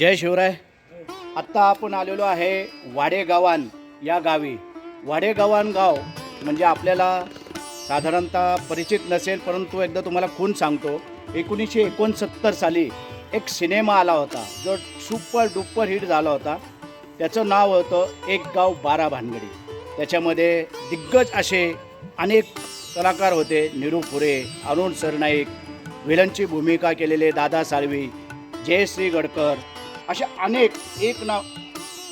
जय शिवराय. आत्ता आपण आलेलो आहे वाडेगावान या गावी. वाडेगावान गाव म्हणजे आपल्याला साधारणतः परिचित नसेल परंतु एकदा तुम्हाला खून सांगतो. एकोणीसशे एकोणसत्तर साली एक सिनेमा आला होता जो सुपर डुपर हिट झाला होता. त्याचं नाव होतं एक गाव बारा भानगडी. त्याच्यामध्ये दिग्गज असे अनेक कलाकार होते निरू फुरे अरुण सरनाईक विलनची भूमिका केलेले दादा साळवी जयश्री गडकर असे अनेक एक ना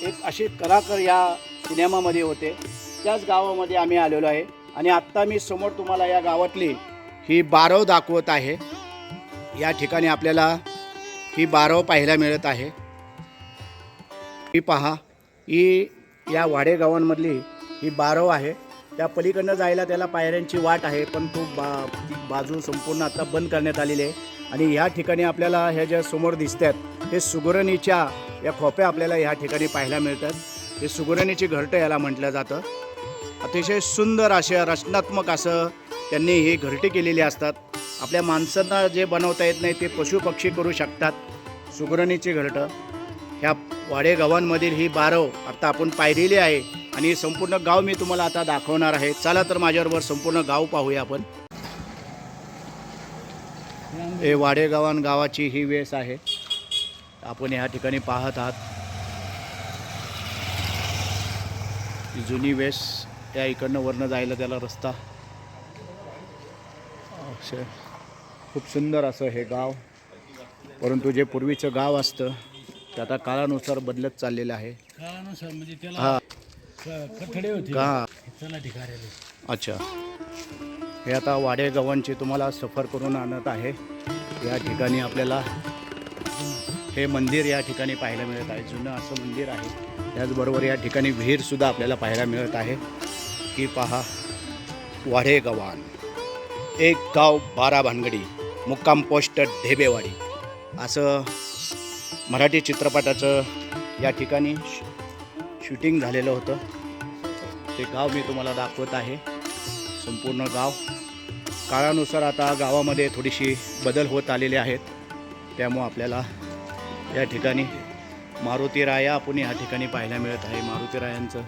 एक असे कलाकार या सिनेमामध्ये होते. त्याच गावामध्ये आम्ही आलेलो आहे. आणि आत्ता मी समोर तुम्हाला या गावातली ही बारव दाखवत आहे. या ठिकाणी आपल्याला ही बारव पाहायला मिळत आहे. ही पहा ही या वाडे गावांमधली ही बारव आहे. त्या पलीकडनं जायला त्याला पायऱ्यांची वाट आहे पण तो बा बाजू संपूर्ण आता बंद करण्यात आलेली आहे. आणि ह्या ठिकाणी आपल्याला ह्या ज्या समोर दिसत आहेत हे सुगरणीच्या या खोप्या आपल्याला ह्या ठिकाणी पाहायला मिळतात. हे सुगरणीची घरटं याला म्हटलं जातं. अतिशय सुंदर अशा रचनात्मक असं त्यांनी ही घरटी केलेली असतात. आपल्या माणसांना जे बनवता येत नाही ते पशुपक्षी करू शकतात सुगरणीची घरटं. ह्या वाडेगावांमधील ही बारव आता आपण पाहिलेली आहे. आणि संपूर्ण गाव मी तुम्हाला आता दाखवणार आहे. चला तर माझ्याबरोबर संपूर्ण गाव पाहूया आपण. हे वाडेगावान गावाची ही वेस आहे. आपण ह्या ठिकाणी पाहत आहात. जुनी वेस त्या इकडनं वरनं जायला त्याला रस्ता. खूप सुंदर असं हे गाव. परंतु जे पूर्वीचं गाव असतं ते आता काळानुसार बदलत चाललेलं आहे. काळानुसार म्हणजे हा. क- कठडे होते. का? चला ठिकाणी अच्छा. हे आता वाडे गावांची तुम्हाला सफर करून आणत आहे. या ठिकाणी आपल्याला हे मंदिर या ठिकाणी पाहायला मिळत आहे. जुनं असं मंदिर आहे. त्याचबरोबर या ठिकाणी विहीरसुद्धा आपल्याला पाहायला मिळत आहे. की पहा वाडे गव्हाण. एक गाव बारा भानगडी मुक्काम पोस्ट ढेबेवाडी. असं मराठी चित्रपटाचं या ठिकाणी शूटिंग झालेलं होतं. ते गाव मी तुम्हाला दाखवत आहे. संपूर्ण गाव. काळानुसार आता गावामध्ये थोडीशी बदल होत आलेले आहेत. त्यामुळं आपल्याला या ठिकाणी मारुती राया आपण या ठिकाणी पाहायला मिळत आहे. मारुती रायांचं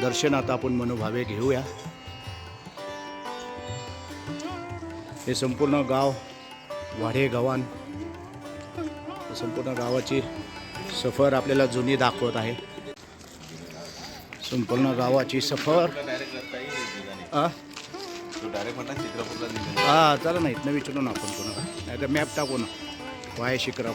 दर्शन आता आपण मनोभावे घेऊया. हे संपूर्ण गाव वाढे गव्हाण. संपूर्ण गावाची सफर आपल्याला जुनी दाखवत आहे. संपूर्ण गावाची सफर. हां चला ना इथनं विचारू ना आपण कोणा नाही तर मॅप टाकू ना. वाय शिखर